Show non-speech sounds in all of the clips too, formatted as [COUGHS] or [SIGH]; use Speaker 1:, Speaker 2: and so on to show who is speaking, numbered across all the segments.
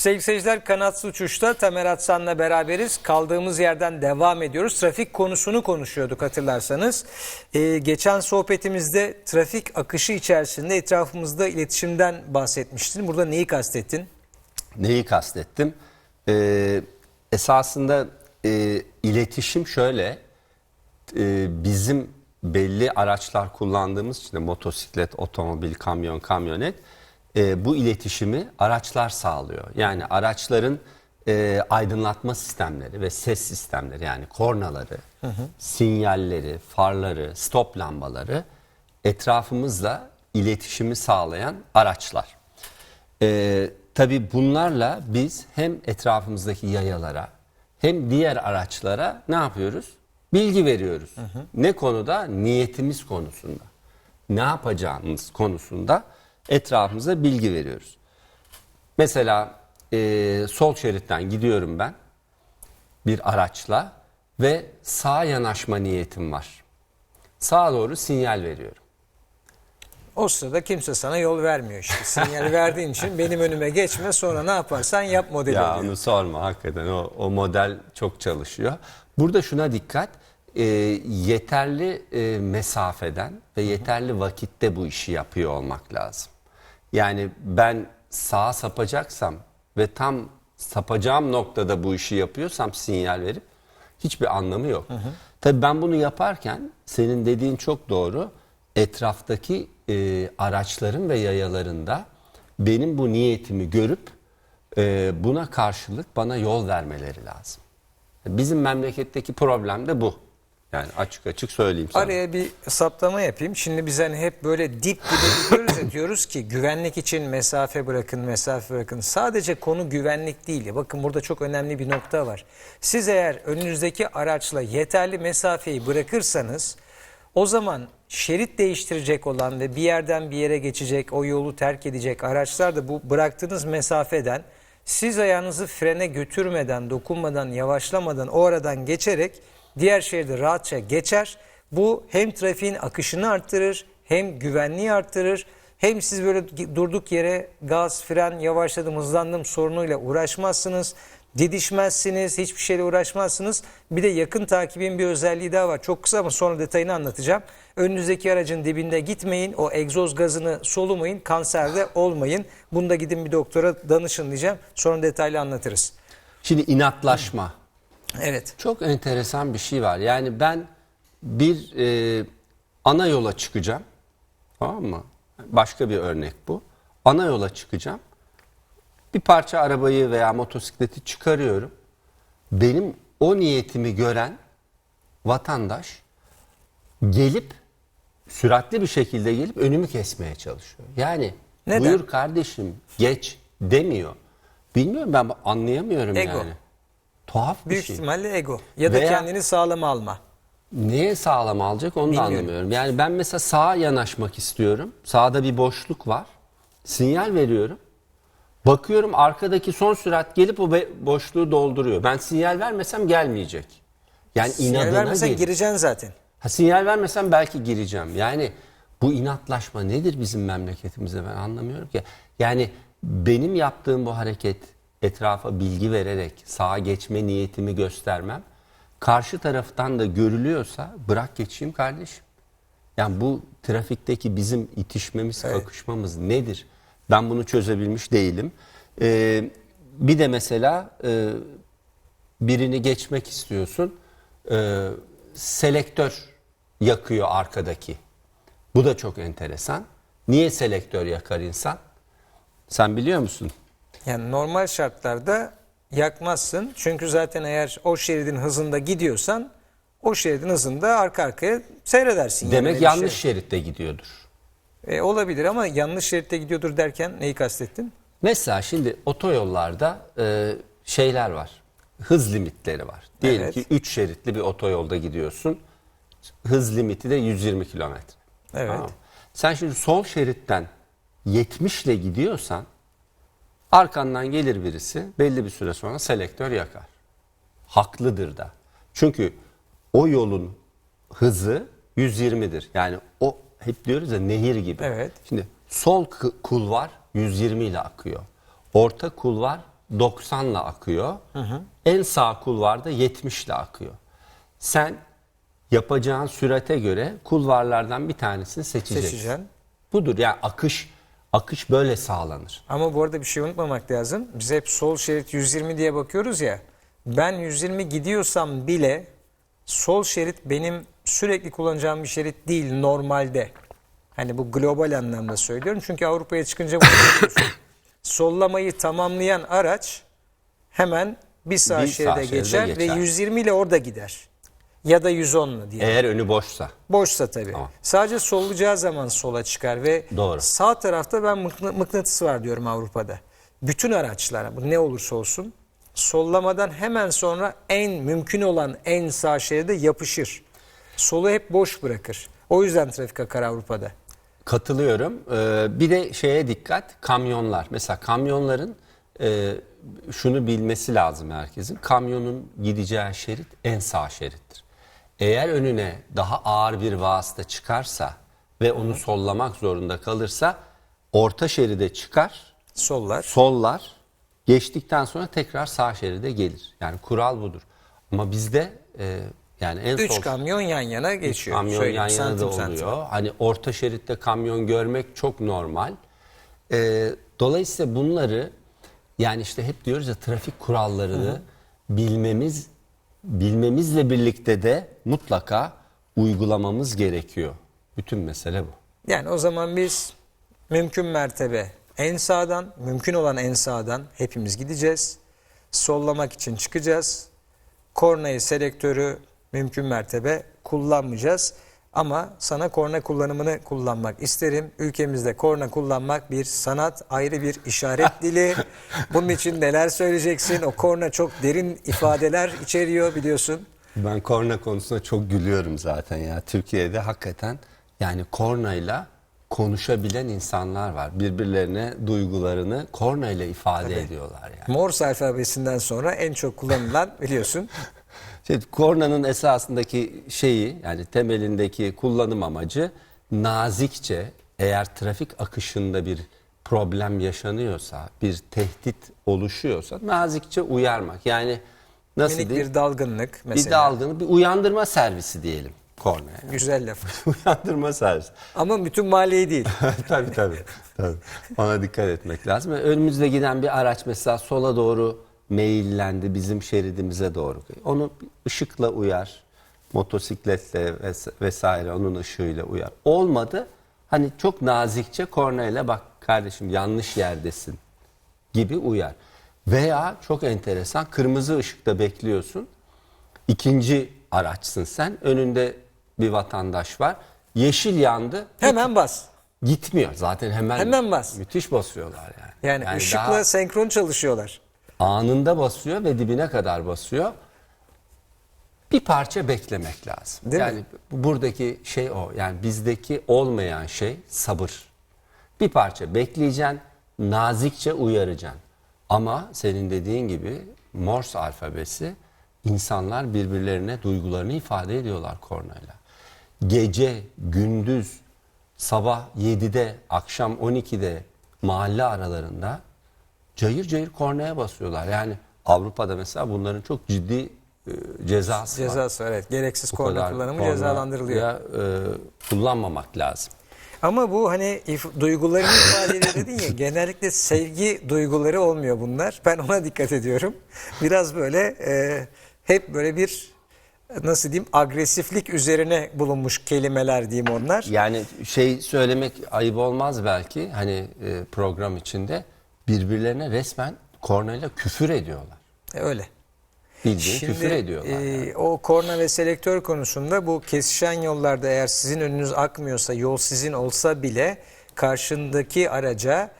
Speaker 1: Sevgili seyirciler kanatsız uçuşta Tamer Atsan'la beraberiz. Kaldığımız yerden devam ediyoruz. Trafik konusunu konuşuyorduk hatırlarsanız. Ee, geçen sohbetimizde trafik akışı içerisinde etrafımızda iletişimden bahsetmiştin. Burada neyi kastettin?
Speaker 2: Neyi kastettim? Ee, esasında e, iletişim şöyle, e, bizim belli araçlar kullandığımız için de motosiklet, otomobil, kamyon, kamyonet e, bu iletişimi araçlar sağlıyor. Yani araçların e, aydınlatma sistemleri ve ses sistemleri yani kornaları, sinyalleri, farları, stop lambaları etrafımızla iletişimi sağlayan araçlar. Ee, tabii bunlarla biz hem etrafımızdaki yayalara hem diğer araçlara ne yapıyoruz? Bilgi veriyoruz. Ne konuda? Niyetimiz konusunda. Ne yapacağımız konusunda etrafımıza bilgi veriyoruz. Mesela e, sol şeritten gidiyorum ben bir araçla ve sağa yanaşma niyetim var. Sağa doğru sinyal veriyorum.
Speaker 1: O sırada kimse sana yol vermiyor işte. Sinyal [LAUGHS] verdiğin için benim önüme geçme sonra ne yaparsan yap modeli
Speaker 2: Ya
Speaker 1: oluyor.
Speaker 2: onu sorma hakikaten o, o model çok çalışıyor. Burada şuna dikkat e, yeterli e, mesafeden ve yeterli vakitte bu işi yapıyor olmak lazım. Yani ben sağa sapacaksam ve tam sapacağım noktada bu işi yapıyorsam sinyal verip hiçbir anlamı yok. Tabii ben bunu yaparken senin dediğin çok doğru. Etraftaki e, araçların ve yayaların da benim bu niyetimi görüp e, buna karşılık bana yol vermeleri lazım. Bizim memleketteki problem de bu. Yani açık açık söyleyeyim sana.
Speaker 1: Araya bir saptama yapayım. Şimdi biz hani hep böyle dip dibe gidiyoruz ya diyoruz ki güvenlik için mesafe bırakın, mesafe bırakın. Sadece konu güvenlik değil. Bakın burada çok önemli bir nokta var. Siz eğer önünüzdeki araçla yeterli mesafeyi bırakırsanız o zaman şerit değiştirecek olan ve bir yerden bir yere geçecek, o yolu terk edecek araçlar da bu bıraktığınız mesafeden siz ayağınızı frene götürmeden, dokunmadan, yavaşlamadan o aradan geçerek diğer şeridi rahatça geçer. Bu hem trafiğin akışını arttırır, hem güvenliği arttırır, hem siz böyle durduk yere gaz, fren, yavaşladım, hızlandım sorunuyla uğraşmazsınız. Didişmezsiniz, hiçbir şeyle uğraşmazsınız. Bir de yakın takibin bir özelliği daha var. Çok kısa ama sonra detayını anlatacağım. Önünüzdeki aracın dibinde gitmeyin, o egzoz gazını solumayın, kanserde olmayın. Bunda gidin bir doktora danışın diyeceğim. Sonra detaylı anlatırız.
Speaker 2: Şimdi inatlaşma.
Speaker 1: Evet.
Speaker 2: Çok enteresan bir şey var. Yani ben bir e, ana yola çıkacağım. Tamam mı? Başka bir örnek bu. Ana yola çıkacağım. Bir parça arabayı veya motosikleti çıkarıyorum. Benim o niyetimi gören vatandaş gelip süratli bir şekilde gelip önümü kesmeye çalışıyor. Yani
Speaker 1: Neden?
Speaker 2: buyur kardeşim geç demiyor. Bilmiyorum ben anlayamıyorum
Speaker 1: Ego.
Speaker 2: yani. Tuhaf bir
Speaker 1: Büyük
Speaker 2: şey.
Speaker 1: ihtimalle ego ya da
Speaker 2: Veya-
Speaker 1: kendini sağlama alma.
Speaker 2: Neye sağlam alacak onu da
Speaker 1: Bilmiyorum.
Speaker 2: anlamıyorum. Yani ben mesela sağa yanaşmak istiyorum. Sağda bir boşluk var. Sinyal veriyorum. Bakıyorum arkadaki son sürat gelip o be- boşluğu dolduruyor. Ben sinyal vermesem gelmeyecek. Yani
Speaker 1: Sinyal
Speaker 2: inadına
Speaker 1: vermesen
Speaker 2: değil.
Speaker 1: gireceksin zaten.
Speaker 2: Ha, sinyal vermesem belki gireceğim. Yani bu inatlaşma nedir bizim memleketimizde ben anlamıyorum ki. Yani benim yaptığım bu hareket etrafa bilgi vererek sağa geçme niyetimi göstermem karşı taraftan da görülüyorsa bırak geçeyim kardeşim. Yani bu trafikteki bizim itişmemiz, kakışmamız nedir? Ben bunu çözebilmiş değilim. Ee, bir de mesela e, birini geçmek istiyorsun. Ee, selektör yakıyor arkadaki. Bu da çok enteresan. Niye selektör yakar insan? Sen biliyor musun?
Speaker 1: Yani normal şartlarda yakmazsın. Çünkü zaten eğer o şeridin hızında gidiyorsan o şeridin hızında arka arkaya seyredersin.
Speaker 2: Demek
Speaker 1: bir
Speaker 2: yanlış
Speaker 1: şey.
Speaker 2: şeritte gidiyordur.
Speaker 1: E, olabilir ama yanlış şeritte gidiyordur derken neyi kastettin?
Speaker 2: Mesela şimdi otoyollarda e, şeyler var. Hız limitleri var. Diyelim
Speaker 1: Evet.
Speaker 2: ki 3 şeritli bir otoyolda gidiyorsun. Hız limiti de 120 kilometre.
Speaker 1: Evet.
Speaker 2: Tamam? Sen şimdi sol şeritten 70 ile gidiyorsan arkandan gelir birisi belli bir süre sonra selektör yakar. Haklıdır da. Çünkü o yolun hızı 120'dir. Yani o hep diyoruz ya nehir gibi.
Speaker 1: Evet.
Speaker 2: Şimdi sol kulvar 120 ile akıyor. Orta kulvar 90'la akıyor. En sağ kulvarda 70'le akıyor. Sen yapacağın sürate göre kulvarlardan bir tanesini seçeceksin.
Speaker 1: Seçeceksin.
Speaker 2: Budur yani akış akış böyle sağlanır.
Speaker 1: Ama bu arada bir şey unutmamak lazım. Biz hep sol şerit 120 diye bakıyoruz ya. Ben 120 gidiyorsam bile sol şerit benim sürekli kullanacağım bir şerit değil normalde. Hani bu global anlamda söylüyorum. Çünkü Avrupa'ya çıkınca. [LAUGHS] Sollamayı tamamlayan araç hemen bir sağ
Speaker 2: Bir sağ
Speaker 1: şeride
Speaker 2: şeride
Speaker 1: geçer,
Speaker 2: geçer.
Speaker 1: ve 120 ile orada gider. Ya da 110 ile diye.
Speaker 2: Eğer önü boşsa.
Speaker 1: Boşsa tabii.
Speaker 2: Tamam.
Speaker 1: Sadece sollayacağı zaman sola çıkar ve
Speaker 2: Doğru.
Speaker 1: sağ tarafta ben mıkna- mıknatıs var diyorum Avrupa'da. Bütün araçlar bu ne olursa olsun sollamadan hemen sonra en mümkün olan en sağ şeride yapışır. Solu hep boş bırakır. O yüzden trafik akar Avrupa'da.
Speaker 2: Katılıyorum. Ee, bir de şeye dikkat, kamyonlar. Mesela kamyonların e, şunu bilmesi lazım herkesin. Kamyonun gideceği şerit en sağ şerittir. Eğer önüne daha ağır bir vasıta çıkarsa ve onu sollamak zorunda kalırsa orta şeride çıkar,
Speaker 1: Sollar.
Speaker 2: sollar, geçtikten sonra tekrar sağ şeride gelir. Yani kural budur. Ama bizde e, yani en
Speaker 1: Üç
Speaker 2: sol
Speaker 1: kamyon yan yana geçiyor.
Speaker 2: kamyon
Speaker 1: Şöyle
Speaker 2: yan yana da
Speaker 1: santim
Speaker 2: oluyor.
Speaker 1: santim.
Speaker 2: Hani orta şeritte kamyon görmek çok normal. Ee, dolayısıyla bunları yani işte hep diyoruz ya trafik kurallarını bilmemiz bilmemizle birlikte de mutlaka uygulamamız gerekiyor. Bütün mesele bu.
Speaker 1: Yani o zaman biz mümkün mertebe en sağdan, mümkün olan en sağdan hepimiz gideceğiz. Sollamak için çıkacağız. Kornayı, selektörü mümkün mertebe kullanmayacağız. Ama sana korna kullanımını kullanmak isterim. Ülkemizde korna kullanmak bir sanat, ayrı bir işaret [LAUGHS] dili. Bunun için neler söyleyeceksin? O korna çok derin ifadeler içeriyor biliyorsun.
Speaker 2: Ben korna konusunda çok gülüyorum zaten ya. Türkiye'de hakikaten yani kornayla konuşabilen insanlar var. Birbirlerine duygularını kornayla ifade ediyorlar yani.
Speaker 1: Morse alfabesinden sonra en çok kullanılan biliyorsun.
Speaker 2: Şey, kornanın esasındaki şeyi yani temelindeki kullanım amacı nazikçe eğer trafik akışında bir problem yaşanıyorsa, bir tehdit oluşuyorsa nazikçe uyarmak. Yani nasıl
Speaker 1: Minik
Speaker 2: diyeyim?
Speaker 1: bir dalgınlık
Speaker 2: Bir
Speaker 1: mesela.
Speaker 2: dalgını, bir uyandırma servisi diyelim kornaya. [LAUGHS]
Speaker 1: Güzel laf. [LAUGHS]
Speaker 2: uyandırma servisi.
Speaker 1: Ama bütün mahalleyi değil. [LAUGHS]
Speaker 2: tabii tabii. tabii. Ona dikkat etmek lazım. Önümüzde giden bir araç mesela sola doğru meyillendi bizim şeridimize doğru. Onu ışıkla uyar. Motosikletle ves- vesaire onun ışığıyla uyar. Olmadı. Hani çok nazikçe kornayla bak kardeşim yanlış yerdesin gibi uyar. Veya çok enteresan kırmızı ışıkta bekliyorsun. İkinci araçsın sen. Önünde bir vatandaş var. Yeşil yandı.
Speaker 1: Hemen bas.
Speaker 2: Gitmiyor zaten hemen.
Speaker 1: Hemen bas.
Speaker 2: Müthiş basıyorlar yani.
Speaker 1: Yani, ışıkla
Speaker 2: daha
Speaker 1: senkron çalışıyorlar.
Speaker 2: Anında basıyor ve dibine kadar basıyor. Bir parça beklemek lazım.
Speaker 1: Değil mi?
Speaker 2: yani buradaki şey o. Yani bizdeki olmayan şey sabır. Bir parça bekleyeceksin, nazikçe uyaracaksın. Ama senin dediğin gibi Morse alfabesi insanlar birbirlerine duygularını ifade ediyorlar kornayla. Gece, gündüz, sabah 7'de, akşam 12'de mahalle aralarında cayır cayır kornaya basıyorlar. Yani Avrupa'da mesela bunların çok ciddi e, cezası var.
Speaker 1: Cezası var, evet. Gereksiz
Speaker 2: Bu
Speaker 1: korna
Speaker 2: kadar
Speaker 1: kullanımı
Speaker 2: korna
Speaker 1: cezalandırılıyor.
Speaker 2: ya, e, kullanmamak lazım.
Speaker 1: Ama bu hani if- duygularını [LAUGHS] ifade dedin ya genellikle sevgi duyguları olmuyor bunlar. Ben ona dikkat ediyorum. Biraz böyle e, hep böyle bir nasıl diyeyim agresiflik üzerine bulunmuş kelimeler diyeyim onlar.
Speaker 2: Yani şey söylemek ayıp olmaz belki hani e, program içinde birbirlerine resmen kornayla küfür ediyorlar.
Speaker 1: E, öyle.
Speaker 2: Bildiğin küfür ediyorlar.
Speaker 1: e,
Speaker 2: yani.
Speaker 1: o korna ve selektör konusunda bu kesişen yollarda eğer sizin önünüz akmıyorsa yol sizin olsa bile karşındaki araca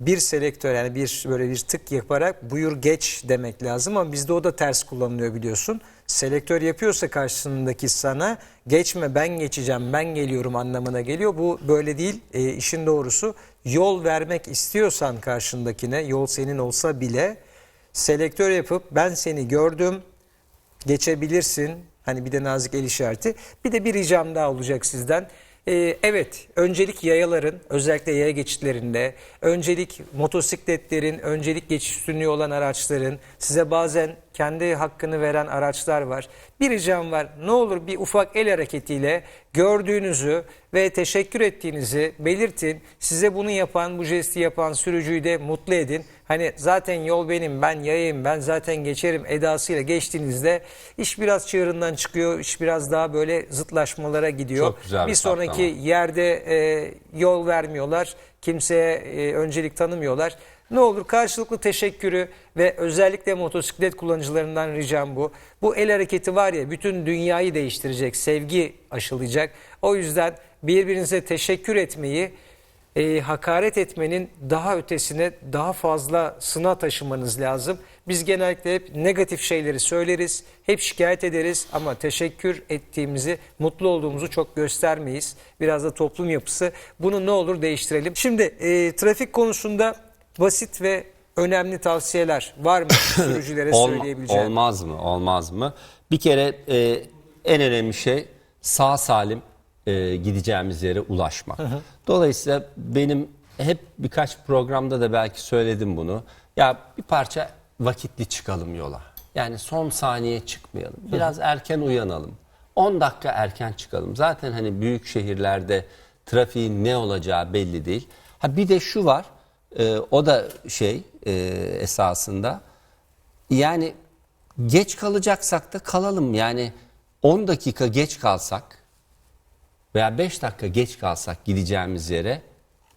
Speaker 1: bir selektör yani bir böyle bir tık yaparak buyur geç demek lazım ama bizde o da ters kullanılıyor biliyorsun. Selektör yapıyorsa karşısındaki sana geçme ben geçeceğim ben geliyorum anlamına geliyor. Bu böyle değil E, işin doğrusu yol vermek istiyorsan karşındakine yol senin olsa bile selektör yapıp ben seni gördüm geçebilirsin. Hani bir de nazik el işareti. Bir de bir ricam daha olacak sizden. Ee, evet, öncelik yayaların, özellikle yaya geçitlerinde, öncelik motosikletlerin, öncelik geçiş üstünlüğü olan araçların, size bazen kendi hakkını veren araçlar var. Bir ricam var, ne olur bir ufak el hareketiyle gördüğünüzü ve teşekkür ettiğinizi belirtin. Size bunu yapan, bu jesti yapan sürücüyü de mutlu edin. Hani zaten yol benim, ben yayayım, ben zaten geçerim edasıyla geçtiğinizde iş biraz çığırından çıkıyor, iş biraz daha böyle zıtlaşmalara gidiyor.
Speaker 2: Çok güzel bir
Speaker 1: bir sonraki yerde e, yol vermiyorlar, kimseye e, öncelik tanımıyorlar. Ne olur karşılıklı teşekkürü ve özellikle motosiklet kullanıcılarından ricam bu. Bu el hareketi var ya bütün dünyayı değiştirecek, sevgi aşılayacak. O yüzden birbirinize teşekkür etmeyi, e, hakaret etmenin daha ötesine daha fazla sına taşımanız lazım. Biz genellikle hep negatif şeyleri söyleriz, hep şikayet ederiz ama teşekkür ettiğimizi, mutlu olduğumuzu çok göstermeyiz. Biraz da toplum yapısı. Bunu ne olur değiştirelim. Şimdi e, trafik konusunda basit ve önemli tavsiyeler var mı [COUGHS] sürücülere
Speaker 2: Olma-
Speaker 1: söyleyebileceğim?
Speaker 2: Olmaz mı? Olmaz mı? Bir kere e, en önemli şey sağ salim e, gideceğimiz yere ulaşmak. Dolayısıyla benim hep birkaç programda da belki söyledim bunu. Ya bir parça vakitli çıkalım yola. Yani son saniye çıkmayalım. Biraz erken uyanalım. 10 dakika erken çıkalım. Zaten hani büyük şehirlerde trafiğin ne olacağı belli değil. Ha bir de şu var. E, o da şey e, esasında yani geç kalacaksak da kalalım. Yani 10 dakika geç kalsak veya 5 dakika geç kalsak gideceğimiz yere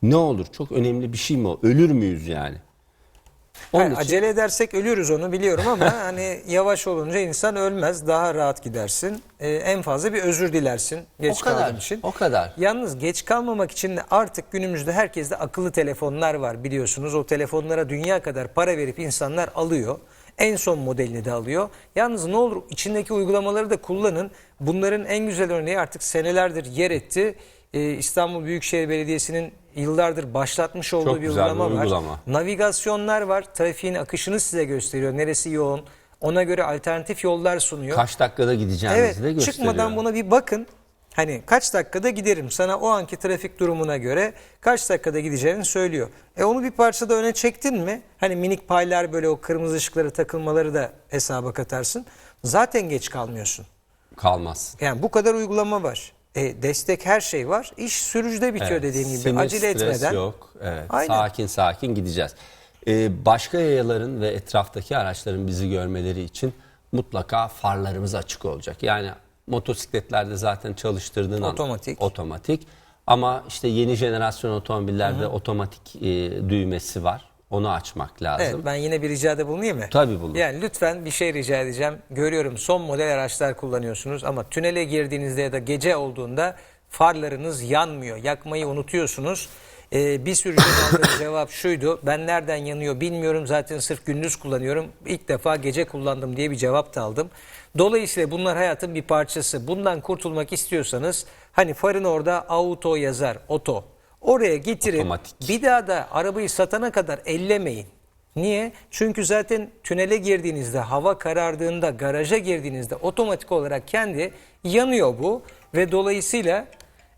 Speaker 2: ne olur? Çok önemli bir şey mi o? Ölür müyüz yani? Onun
Speaker 1: Yani
Speaker 2: için-
Speaker 1: acele edersek ölürüz onu biliyorum ama [LAUGHS] hani yavaş olunca insan ölmez. Daha rahat gidersin. Ee, en fazla bir özür dilersin geç
Speaker 2: O kadar,
Speaker 1: kaldığın için.
Speaker 2: o kadar.
Speaker 1: Yalnız geç kalmamak için de artık günümüzde herkeste akıllı telefonlar var biliyorsunuz. O telefonlara dünya kadar para verip insanlar alıyor. En son modelini de alıyor. Yalnız ne olur içindeki uygulamaları da kullanın. Bunların en güzel örneği artık senelerdir yer etti. Ee, İstanbul Büyükşehir Belediyesi'nin yıllardır başlatmış olduğu
Speaker 2: Çok
Speaker 1: bir
Speaker 2: güzel bir
Speaker 1: uygulama var.
Speaker 2: uygulama.
Speaker 1: Navigasyonlar var. Trafiğin akışını size gösteriyor. Neresi yoğun. Ona göre alternatif yollar sunuyor.
Speaker 2: Kaç dakikada gideceğimizi
Speaker 1: evet,
Speaker 2: de gösteriyor.
Speaker 1: çıkmadan buna bir bakın. Hani kaç dakikada giderim sana o anki trafik durumuna göre kaç dakikada gideceğini söylüyor. E onu bir parçada öne çektin mi? Hani minik paylar böyle o kırmızı ışıklara takılmaları da hesaba katarsın. Zaten geç kalmıyorsun.
Speaker 2: Kalmaz.
Speaker 1: Yani bu kadar uygulama var. E, destek her şey var. İş sürücüde bitiyor
Speaker 2: Evet,
Speaker 1: dediğim gibi.
Speaker 2: sinir,
Speaker 1: Acele
Speaker 2: stres
Speaker 1: etmeden.
Speaker 2: yok. Evet,
Speaker 1: Aynen.
Speaker 2: sakin sakin gideceğiz. Ee, başka yayaların ve etraftaki araçların bizi görmeleri için mutlaka farlarımız açık olacak. Yani motosikletlerde zaten çalıştırdığın an
Speaker 1: Otomatik.
Speaker 2: otomatik. Ama işte yeni jenerasyon otomobillerde otomatik e, düğmesi var. Onu açmak lazım.
Speaker 1: Evet ben yine bir ricada bulunayım mı?
Speaker 2: Tabii bulun.
Speaker 1: Yani lütfen bir şey rica edeceğim. Görüyorum son model araçlar kullanıyorsunuz ama tünele girdiğinizde ya da gece olduğunda farlarınız yanmıyor. Yakmayı unutuyorsunuz. Ee, bir aldığı [COUGHS] cevap şuydu. Ben nereden yanıyor bilmiyorum. Zaten sırf gündüz kullanıyorum. İlk defa gece kullandım diye bir cevap da aldım. Dolayısıyla bunlar hayatın bir parçası. Bundan kurtulmak istiyorsanız hani farın orada auto yazar. Oto. Oraya getirin.
Speaker 2: Otomatik.
Speaker 1: Bir daha da arabayı satana kadar ellemeyin. Niye? Çünkü zaten tünele girdiğinizde, hava karardığında, garaja girdiğinizde otomatik olarak kendi yanıyor bu. Ve dolayısıyla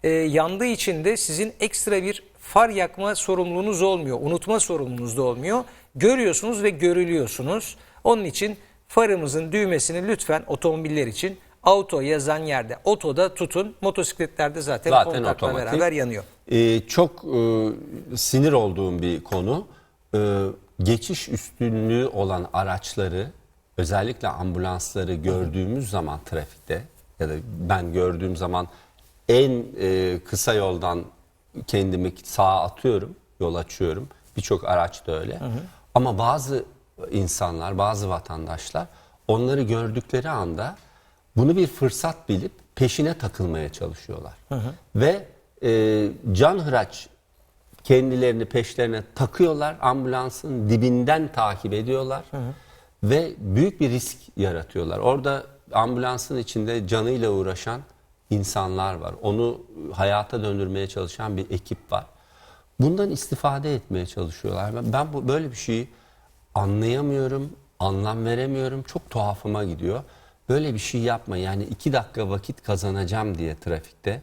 Speaker 1: e, yandığı için de sizin ekstra bir far yakma sorumluluğunuz olmuyor. Unutma sorumluluğunuz da olmuyor. Görüyorsunuz ve görülüyorsunuz. Onun için farımızın düğmesini lütfen otomobiller için auto yazan yerde otoda tutun. Motosikletlerde zaten,
Speaker 2: Zaten
Speaker 1: kontakla
Speaker 2: otomatik.
Speaker 1: beraber yanıyor.
Speaker 2: Ee, çok e, sinir olduğum bir konu. Ee, geçiş üstünlüğü olan araçları özellikle ambulansları gördüğümüz zaman trafikte ya da ben gördüğüm zaman en e, kısa yoldan kendimi sağa atıyorum, yol açıyorum. Birçok araç da öyle. Ama bazı insanlar, bazı vatandaşlar onları gördükleri anda bunu bir fırsat bilip peşine takılmaya çalışıyorlar. Ve e, can hıraç kendilerini peşlerine takıyorlar. Ambulansın dibinden takip ediyorlar. Ve büyük bir risk yaratıyorlar. Orada ambulansın içinde canıyla uğraşan insanlar var. Onu hayata döndürmeye çalışan bir ekip var. Bundan istifade etmeye çalışıyorlar. Ben, ben bu böyle bir şeyi anlayamıyorum, anlam veremiyorum. Çok tuhafıma gidiyor. Böyle bir şey yapma. Yani iki dakika vakit kazanacağım diye trafikte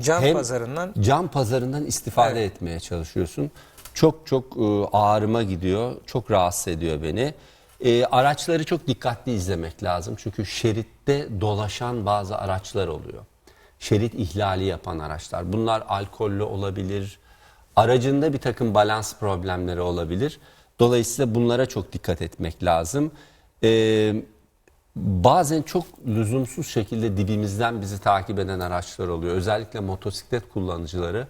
Speaker 1: Can
Speaker 2: hem
Speaker 1: pazarından-
Speaker 2: can pazarından istifade etmeye çalışıyorsun. Çok çok e, ağrıma gidiyor. Çok rahatsız ediyor beni. E, araçları çok dikkatli izlemek lazım. Çünkü şeritte dolaşan bazı araçlar oluyor. Şerit ihlali yapan araçlar. Bunlar alkollü olabilir. Aracında bir takım balans problemleri olabilir. Dolayısıyla bunlara çok dikkat etmek lazım. Ee, bazen çok lüzumsuz şekilde dibimizden bizi takip eden araçlar oluyor. Özellikle motosiklet kullanıcıları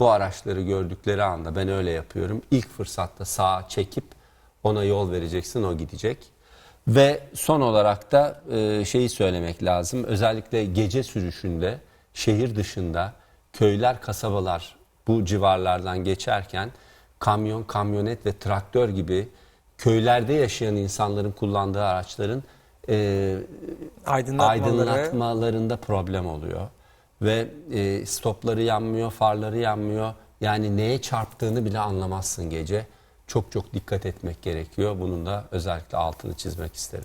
Speaker 2: bu araçları gördükleri anda ben öyle yapıyorum. İlk fırsatta sağa çekip ona yol vereceksin o gidecek. Ve son olarak da e, şeyi söylemek lazım. Özellikle gece sürüşünde şehir dışında köyler, kasabalar bu civarlardan geçerken kamyon, kamyonet ve traktör gibi köylerde yaşayan insanların kullandığı araçların e,
Speaker 1: Aydınlatmaları.
Speaker 2: aydınlatmalarında problem oluyor. Ve e, stopları yanmıyor, farları yanmıyor. Yani neye çarptığını bile anlamazsın gece. Çok çok dikkat etmek gerekiyor. Bunun da özellikle altını çizmek isterim.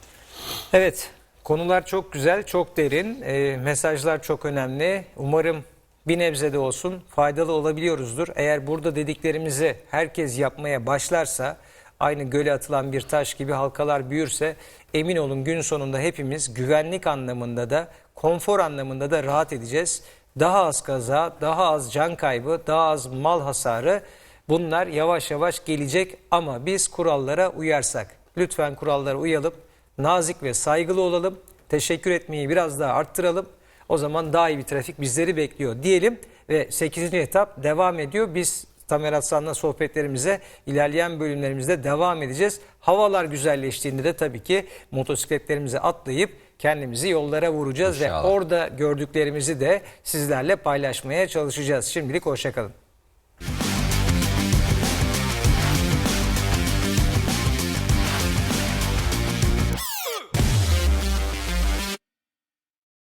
Speaker 1: Evet, konular çok güzel, çok derin. Ee, mesajlar çok önemli. Umarım bir nebze de olsun faydalı olabiliyoruzdur. Eğer burada dediklerimizi herkes yapmaya başlarsa, aynı göle atılan bir taş gibi halkalar büyürse, emin olun gün sonunda hepimiz güvenlik anlamında da, konfor anlamında da rahat edeceğiz. Daha az kaza, daha az can kaybı, daha az mal hasarı bunlar yavaş yavaş gelecek ama biz kurallara uyarsak. Lütfen kurallara uyalım nazik ve saygılı olalım. Teşekkür etmeyi biraz daha arttıralım. O zaman daha iyi bir trafik bizleri bekliyor diyelim. Ve 8. etap devam ediyor. Biz Tamer Aslan'la sohbetlerimize ilerleyen bölümlerimizde devam edeceğiz. Havalar güzelleştiğinde de tabii ki motosikletlerimize atlayıp kendimizi yollara vuracağız.
Speaker 2: İnşallah.
Speaker 1: Ve orada gördüklerimizi de sizlerle paylaşmaya çalışacağız. Şimdilik hoşçakalın.